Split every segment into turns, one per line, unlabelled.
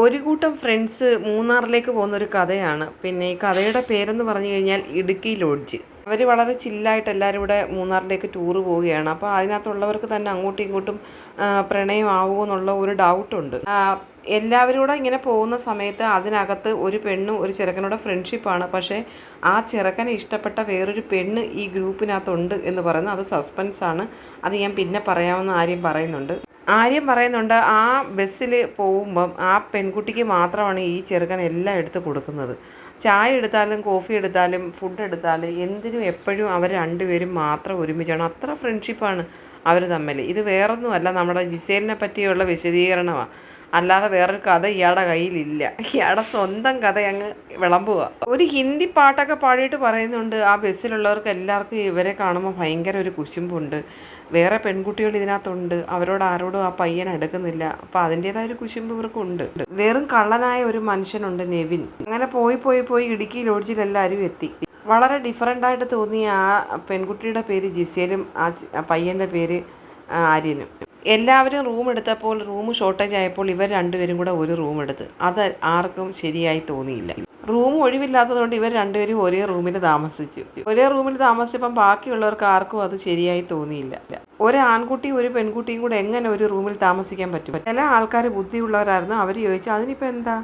ഒരു കൂട്ടം ഫ്രണ്ട്സ് മൂന്നാറിലേക്ക് പോകുന്ന ഒരു കഥയാണ്. പിന്നെ ഈ കഥയുടെ പേരെന്ന് പറഞ്ഞു കഴിഞ്ഞാൽ ഇടുക്കി ലോഡ്ജ് അവർ വളരെ ചില്ലായിട്ട് എല്ലാവരും കൂടെ മൂന്നാറിലേക്ക് ടൂറ് പോവുകയാണ്. അപ്പോൾ അതിനകത്തുള്ളവർക്ക് തന്നെ അങ്ങോട്ടും ഇങ്ങോട്ടും പ്രണയം പ്രണയമാവുമോ എന്നുള്ള ഒരു ഡൗട്ടുണ്ട് എല്ലാവരും കൂടെ ഇങ്ങനെ പോകുന്ന സമയത്ത് അതിനകത്ത് ഒരു പെണ്ണും ഒരു ചെറുക്കനോട് ഫ്രണ്ട്ഷിപ്പാണ് പക്ഷേ ആ ചെറുക്കനെ ഇഷ്ടപ്പെട്ട വേറൊരു പെണ്ണ് ഈ ഗ്രൂപ്പിനകത്തുണ്ട് എന്ന് പറയുന്നത് അത് സസ്പെൻസാണ് അത് ഞാൻ പിന്നെ പറയാമെന്ന് ആരെയും പറയുന്നുണ്ട്. ആര്യം പറയുന്നുണ്ട് ആ ബസ്സിൽ പോകുമ്പം ആ പെൺകുട്ടിക്ക് മാത്രമാണ് ഈ ചെറുക്കൻ എല്ലാം എടുത്ത് കൊടുക്കുന്നത്. ചായ എടുത്താലും കോഫി എടുത്താലും ഫുഡ് എടുത്താലും എന്തിനും എപ്പോഴും അവർ രണ്ടുപേരും മാത്രം ഒരുമിച്ചാണ്. അത്ര ഫ്രണ്ട്ഷിപ്പാണ് അവർ തമ്മിൽ. ഇത് വേറൊന്നുമല്ല നമ്മുടെ ജിസേലിനെ പറ്റിയുള്ള വിശദീകരണമാണ് അല്ലാതെ വേറൊരു കഥ ഇയാളുടെ കയ്യിലില്ല. ഇയാളുടെ സ്വന്തം കഥ അങ്ങ് വിളമ്പുക. ഒരു ഹിന്ദി പാട്ടൊക്കെ പാടിയിട്ട് പറയുന്നുണ്ട് ആ ബസ്സിലുള്ളവർക്ക് എല്ലാവർക്കും ഇവരെ കാണുമ്പോൾ ഭയങ്കര ഒരു കുശുമ്പുണ്ട്. വേറെ പെൺകുട്ടികൾ ഇതിനകത്തുണ്ട് അവരോട് ആരോടും ആ പയ്യൻ എടുക്കുന്നില്ല അപ്പോൾ അതിന്റെതായ ഒരു കുശുമ്പ് ഇവർക്കുണ്ട്. വെറും കള്ളനായ ഒരു മനുഷ്യനുണ്ട് നെവിൻ. അങ്ങനെ പോയി പോയി പോയി ഇടുക്കി ലോഡ്ജിൽ എല്ലാവരും എത്തി. വളരെ ഡിഫറെന്റ് ആയിട്ട് തോന്നിയ ആ പെൺകുട്ടിയുടെ പേര് ജിസേലും ആ പയ്യന്റെ പേര് ആര്യനും. എല്ലാവരും റൂം എടുത്തപ്പോൾ റൂം ഷോർട്ടേജ് ആയപ്പോൾ ഇവർ രണ്ടുപേരും കൂടെ ഒരു റൂം എടുത്ത്. അത് ആർക്കും ശരിയായി തോന്നിയില്ല. റൂം ഒഴിവില്ലാത്തതുകൊണ്ട് ഇവർ രണ്ടുപേരും ഒരേ റൂമിൽ താമസിച്ചു. ഒരേ റൂമിൽ താമസിച്ചപ്പം ബാക്കിയുള്ളവർക്ക് ആർക്കും അത് ശരിയായി തോന്നിയില്ല. ഒരു ഒരു പെൺകുട്ടിയും കൂടെ എങ്ങനെ ഒരു റൂമിൽ താമസിക്കാൻ പറ്റും? ചില ആൾക്കാർ ബുദ്ധിയുള്ളവരായിരുന്നു. അവർ ചോദിച്ചു അതിനിപ്പോൾ എന്താ?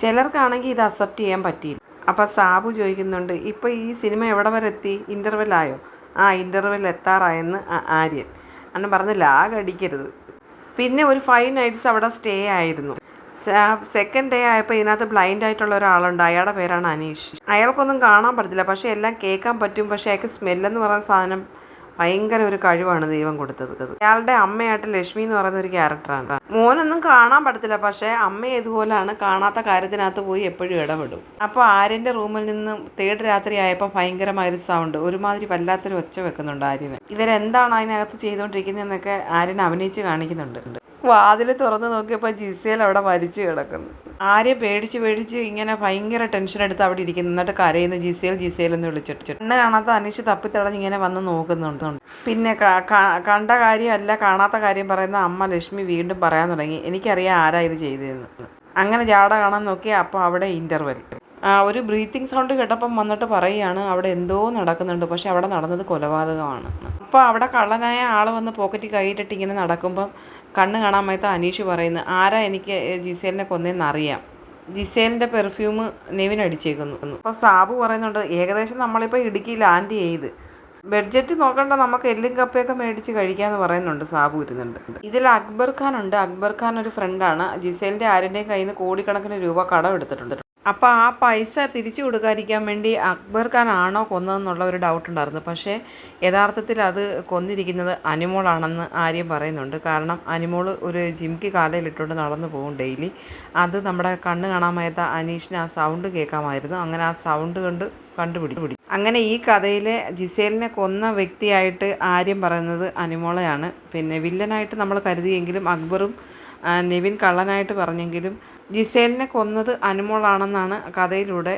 ചിലർക്കാണെങ്കിൽ ഇത് അക്സെപ്റ്റ് ചെയ്യാൻ പറ്റിയില്ല. അപ്പം സാബു ചോദിക്കുന്നുണ്ട് ഇപ്പോൾ ഈ സിനിമ എവിടെ വരെ എത്തി? ഇന്റർവെൽ ആയോ? ആ ഇന്റർവെൽ എത്താറായെന്ന് ആര്യൻ. അന്ന് പറഞ്ഞ് ലാഗ് അടിക്കരുത്. പിന്നെ ഒരു ഫൈവ് നൈറ്റ്സ് അവിടെ സ്റ്റേ ആയിരുന്നു. സെക്കൻഡ് ഡേ ആയപ്പോൾ ഇതിനകത്ത് ബ്ലൈൻഡ് ആയിട്ടുള്ള ഒരാളുണ്ട്. അയാളുടെ പേരാണ് അനീഷ്. അയാൾക്കൊന്നും കാണാൻ പറ്റത്തില്ല. പക്ഷേ എല്ലാം കേൾക്കാൻ പറ്റും. പക്ഷേ അയാൾക്ക് സ്മെല്ലെന്ന് പറയുന്ന സാധനം ഭയങ്കര ഒരു കഴിവാണ് ദൈവം കൊടുത്തത്. അയാളുടെ അമ്മയായിട്ട് ലക്ഷ്മി എന്ന് പറയുന്ന ഒരു ക്യാരക്ടറാണ്. മോനൊന്നും കാണാൻ പറ്റത്തില്ല. പക്ഷേ അമ്മ ഇതുപോലാണ് കാണാത്ത കാര്യത്തിനകത്ത് പോയി എപ്പോഴും ഇടപെടും. അപ്പോൾ ആര്യന്റെ റൂമിൽ നിന്ന് തേർഡ് രാത്രി ആയപ്പോൾ ഭയങ്കരമായൊരു സൗണ്ട് ഒരുമാതിരി വല്ലാത്തൊരു ഒച്ച വെക്കുന്നുണ്ട് ആര്യന്. ഇവരെന്താണ് അതിനകത്ത് ചെയ്തുകൊണ്ടിരിക്കുന്നതെന്നൊക്കെ ആര്യൻ അഭിനയിച്ച് കാണിക്കുന്നുണ്ട്. വാതിൽ തുറന്ന് നോക്കിയപ്പോൾ ജിസേൽ അവിടെ മരിച്ചു കിടക്കുന്നു. ആരെ പേടിച്ച് പേടിച്ച് ഇങ്ങനെ ഭയങ്കര ടെൻഷൻ എടുത്ത് അവിടെ ഇരിക്കുന്നു. എന്നിട്ട് കരയുന്ന ജിസേൽ ജിസേൽ എന്ന് വിളിച്ചിട്ട്. കണ്ണ് കാണാത്ത അനീഷ് തപ്പിത്തടഞ്ഞ് ഇങ്ങനെ വന്ന് നോക്കുന്നുണ്ട്. പിന്നെ കണ്ട കാര്യമല്ല കാണാത്ത കാര്യം പറയുന്ന അമ്മ ലക്ഷ്മി വീണ്ടും പറയാൻ തുടങ്ങി. എനിക്കറിയാം ആരാ ഇത് ചെയ്തതെന്ന്. അങ്ങനെ ജാട കാണാൻ നോക്കി. അപ്പോൾ അവിടെ ഇന്റർവെൽ ഒരു ബ്രീത്തിങ് സൗണ്ട് കേട്ടപ്പം വന്നിട്ട് പറയുകയാണ് അവിടെ എന്തോ നടക്കുന്നുണ്ട് പക്ഷെ അവിടെ നടന്നത് കൊലപാതകമാണ്. അപ്പോൾ അവിടെ കള്ളനായ ആൾ വന്ന് പോക്കറ്റിൽ കൈയിട്ടിട്ട് ഇങ്ങനെ നടക്കുമ്പം കണ്ണ് കാണാൻ മേത്ത അനീഷ് പറയുന്നു ആരാ എനിക്ക് ജിസേലിനെ കൊന്നേന്ന് അറിയാം ജിസേലിന്റെ പെർഫ്യൂം നെവിൻ അടിച്ചേക്കുന്നു. അപ്പോൾ സാബു പറയുന്നുണ്ട് ഏകദേശം നമ്മളിപ്പോൾ ഇടുക്കി ലാൻഡ് ചെയ്ത് ബഡ്ജറ്റ് നോക്കണ്ട നമുക്ക് എല്ലും കപ്പയൊക്കെ മേടിച്ച് കഴിക്കാമെന്ന് പറയുന്നുണ്ട് സാബു ഇരുന്നുണ്ട്. ഇതിൽ അക്ബർ ഖാൻ ഉണ്ട് അക്ബർ ഖാൻ ഒരു ഫ്രണ്ടാണ് ജിസേലിന്റെ ആരുടെയും കയ്യിൽ നിന്ന് കോടിക്കണക്കിന് രൂപ കടം എടുത്തിട്ടുണ്ട്. അപ്പോൾ ആ പൈസ തിരിച്ചു കൊടുക്കാതിരിക്കാൻ വേണ്ടി അക്ബർ ഖാൻ ആണോ കൊന്നതെന്നുള്ള ഒരു ഡൗട്ട് ഉണ്ടായിരുന്നു. പക്ഷേ യഥാർത്ഥത്തിൽ അത് കൊന്നിരിക്കുന്നത് അനിമോളാണെന്ന് ആര്യം പറയുന്നുണ്ട്. കാരണം അനിമോൾ ഒരു ജിംക്ക് കാലയിലിട്ടുകൊണ്ട് നടന്നു പോകും ഡെയിലി. അത് നമ്മുടെ കണ്ണ് കാണാൻ അനീഷിന് ആ സൗണ്ട് കേൾക്കാമായിരുന്നു. അങ്ങനെ ആ സൗണ്ട് കണ്ട് കണ്ടുപിടിച്ചു. അങ്ങനെ ഈ കഥയിലെ ജിസേലിനെ കൊന്ന വ്യക്തിയായിട്ട് ആര്യം പറയുന്നത് അനിമോളയാണ്. പിന്നെ വില്ലനായിട്ട് നമ്മൾ കരുതിയെങ്കിലും അക്ബറും നെവിൻ കള്ളനായിട്ട് പറഞ്ഞെങ്കിലും ജിസേലിനെ കൊന്നത് അനുമോളാണെന്നാണ് കഥയിലൂടെ